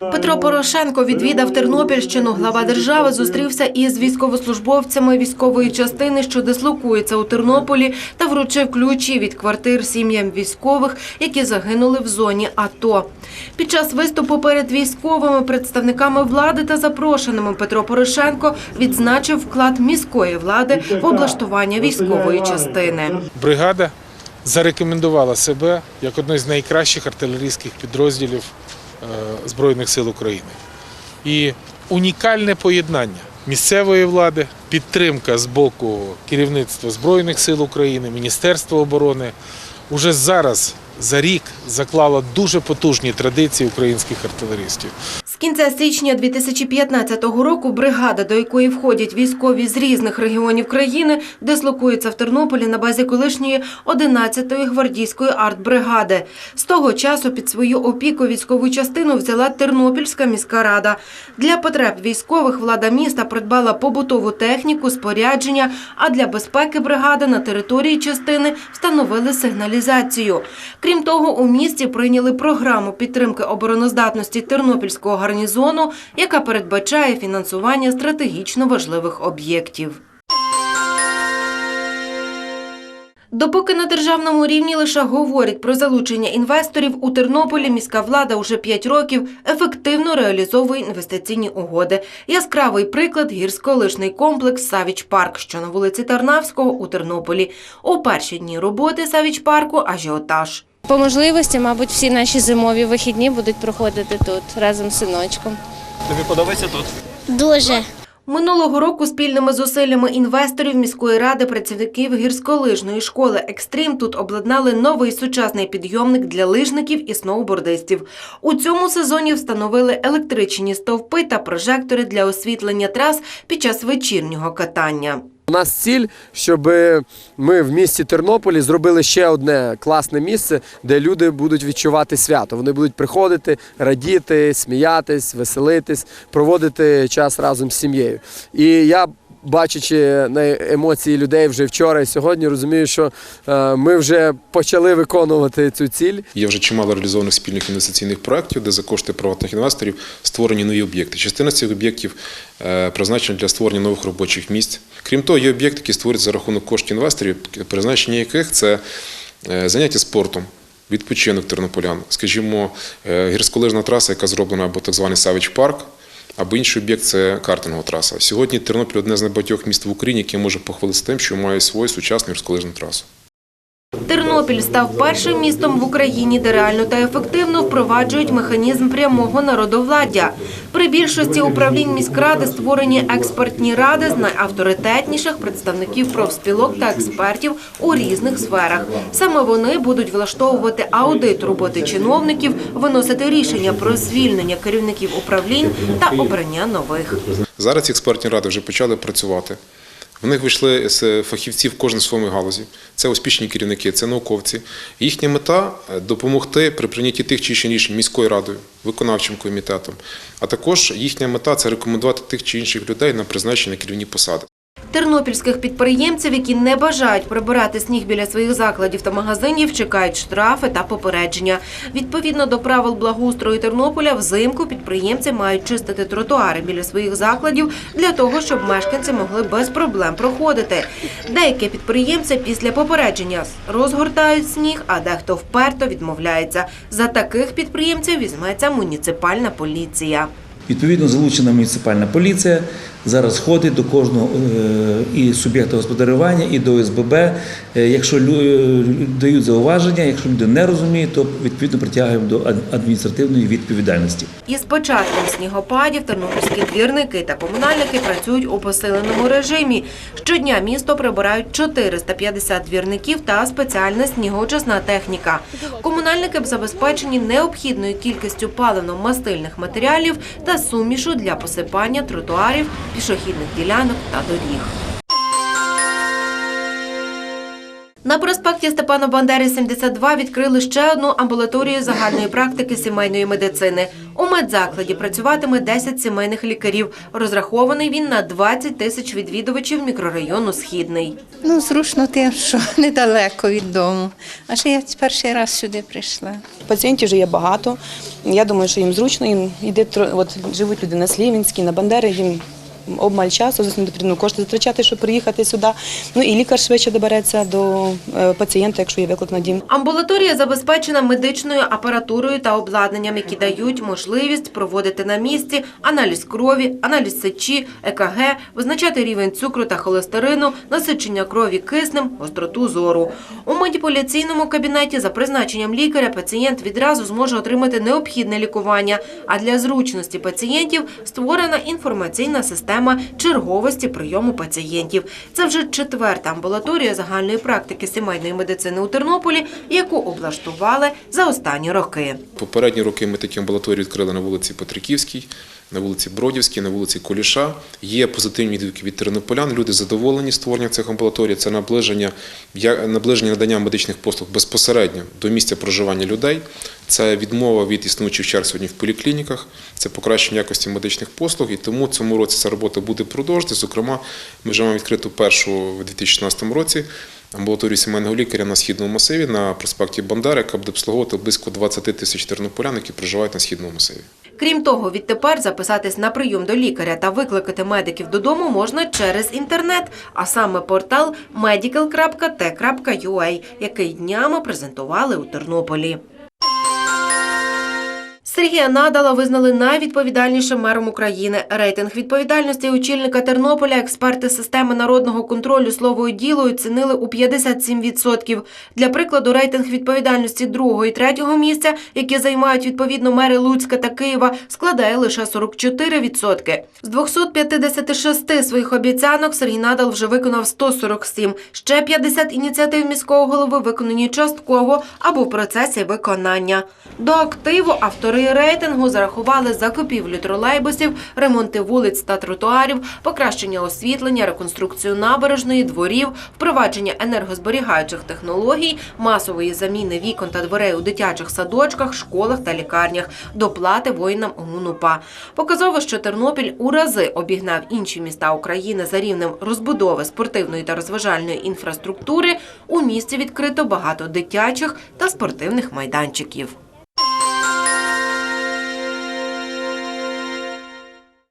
Петро Порошенко відвідав Тернопільщину. Глава держави зустрівся із військовослужбовцями військової частини, що дислокується у Тернополі, та вручив ключі від квартир сім'ям військових, які загинули в зоні АТО. Під час виступу перед військовими представниками влади та запрошеними Петро Порошенко відзначив вклад міської влади в облаштування військової частини. бригада зарекомендувала себе як одне з найкращих артилерійських підрозділів Збройних сил України. І унікальне поєднання місцевої влади, підтримка з боку керівництва Збройних сил України, Міністерства оборони уже зараз за рік заклало дуже потужні традиції українських артилеристів. Кінця січня 2015 року бригада, до якої входять військові з різних регіонів країни, дислокується в Тернополі на базі колишньої 11-ї гвардійської артбригади. З того часу під свою опіку військову частину взяла Тернопільська міська рада. Для потреб військових влада міста придбала побутову техніку, спорядження, а для безпеки бригади на території частини встановили сигналізацію. Крім того, у місті прийняли програму підтримки обороноздатності Тернопільського гарнізону, яка передбачає фінансування стратегічно важливих об'єктів. Допоки на державному рівні лише говорять про залучення інвесторів, у Тернополі міська влада уже 5 років ефективно реалізовує інвестиційні угоди. Яскравий приклад – гірськолижний комплекс «Савіч Парк», що на вулиці Тарнавського у Тернополі. У перші дні роботи «Савіч Парку» – ажіотаж. По можливості, мабуть, всі наші зимові вихідні будуть проходити тут разом з синочком. Тобі подобається тут? Дуже. Минулого року спільними зусиллями інвесторів міської ради працівників гірськолижної школи «Екстрім» тут обладнали новий сучасний підйомник для лижників і сноубордистів. У цьому сезоні встановили електричні стовпи та прожектори для освітлення трас під час вечірнього катання. У нас ціль, щоб ми в місті Тернополі зробили ще одне класне місце, де люди будуть відчувати свято. Вони будуть приходити, радіти, сміятись, веселитись, проводити час разом з сім'єю. І я. Бачачи на емоції людей вже вчора і сьогодні, розумію, що е, ми вже почали виконувати цю ціль. Є вже чимало реалізованих спільних інвестиційних проєктів, де за кошти приватних інвесторів створені нові об'єкти. Частина цих об'єктів е, призначена для створення нових робочих місць. Крім того, є об'єкти, які створюються за рахунок коштів інвесторів, призначення яких це е, заняття спортом. Відпочинок тернополян, скажімо, гірськолижна траса, яка зроблена або так званий Савич Парк, або інший об'єкт це картингова траса. Сьогодні Тернопіль одне з небагатьох міст в Україні, яке може похвалитися тим, що має свою сучасну гірськолижну трасу. Тернопіль став першим містом в Україні, де реально та ефективно впроваджують механізм прямого народовладдя. При більшості управлінь міськради створені експертні ради з найавторитетніших представників профспілок та експертів у різних сферах. Саме вони будуть влаштовувати аудит роботи чиновників, виносити рішення про звільнення керівників управлінь та обрання нових. Зараз експертні ради вже почали працювати. В них вийшли з фахівців кожен в своєму галузі. Це успішні керівники, це науковці. Їхня мета допомогти при прийнятті тих чи інших рішень міською радою, виконавчим комітетом. А також їхня мета це рекомендувати тих чи інших людей на призначення керівні посади. Тернопільських підприємців, які не бажають прибирати сніг біля своїх закладів та магазинів, чекають штрафи та попередження. Відповідно до правил благоустрою Тернополя, взимку підприємці мають чистити тротуари біля своїх закладів для того, щоб мешканці могли без проблем проходити. Деякі підприємці після попередження розгортають сніг, а дехто вперто відмовляється. За таких підприємців візьметься муніципальна поліція. Відповідно, залучена муніципальна поліція зараз ходить до кожного е, і суб'єкта господарювання, і до СББ. Е, Якщо е, дають зауваження, якщо люди не розуміють, то відповідно притягуємо до ад- адміністративної відповідальності. Із початком снігопадів тернопільські двірники та комунальники працюють у посиленому режимі. Щодня місто прибирають 450 двірників та спеціальна снігоочисна техніка. Комунальники б забезпечені необхідною кількістю паливно-мастильних матеріалів та сумішу для посипання тротуарів, пішохідних ділянок та доріг. На проспекті Степана Бандери 72 відкрили ще одну амбулаторію загальної практики сімейної медицини. У медзакладі працюватиме 10 сімейних лікарів. Розрахований він на 20 тисяч відвідувачів мікрорайону Східний. Ну, зручно тим, що недалеко від дому. А ще я перший раз сюди прийшла. Пацієнтів вже є багато. Я думаю, що їм зручно. Їм іде от живуть люди на Слівінській, на Бандери, їм обмаль часу, зовсім кошти затрачати, щоб приїхати сюди. Ну і лікар швидше добереться до е, пацієнта, якщо є виклик на дім. Амбулаторія забезпечена медичною апаратурою та обладнанням, які дають можливість проводити на місці аналіз крові, аналіз сечі, ЕКГ, визначати рівень цукру та холестерину, насичення крові киснем, гостроту зору. У маніпуляційному кабінеті за призначенням лікаря пацієнт відразу зможе отримати необхідне лікування. А для зручності пацієнтів створена інформаційна система черговості прийому пацієнтів. Це вже четверта амбулаторія загальної практики сімейної медицини у Тернополі, яку облаштували за останні роки. Попередні роки ми такі амбулаторії відкрили на вулиці Петриківській, на вулиці Бродівській, на вулиці Куліша. Є позитивні відгуки від тернополян. Люди задоволені створенням цих амбулаторій. Це наближення, наближення надання медичних послуг безпосередньо до місця проживання людей. Це відмова від існуючих черг сьогодні в поліклініках, це покращення якості медичних послуг. І тому цьому році ця робота буде продовжуватися. Зокрема, ми вже маємо відкриту першу в 2016 році. Амбулаторію сімейного лікаря на східному масиві на проспекті Бандери, яка буде обслуговувати близько 20 тисяч тернополян, які проживають на східному масиві. Крім того, відтепер записатись на прийом до лікаря та викликати медиків додому можна через інтернет, а саме портал medical.t.ua, який днями презентували у Тернополі. Сергія Надала визнали найвідповідальнішим мером України. Рейтинг відповідальності очільника Тернополя експерти системи народного контролю слово і діло оцінили у 57%. Для прикладу, рейтинг відповідальності другого і третього місця, які займають відповідно мери Луцька та Києва, складає лише 44%. З 256 своїх обіцянок Сергій Надал вже виконав 147. Ще 50 ініціатив міського голови виконані частково або в процесі виконання. До активу автори рейтингу зарахували закупівлю тролейбусів, ремонти вулиць та тротуарів, покращення освітлення, реконструкцію набережної, дворів, впровадження енергозберігаючих технологій, масової заміни вікон та дверей у дитячих садочках, школах та лікарнях, доплати воїнам ОУН-УПА. Показово, що Тернопіль у рази обігнав інші міста України за рівнем розбудови спортивної та розважальної інфраструктури. У місті відкрито багато дитячих та спортивних майданчиків.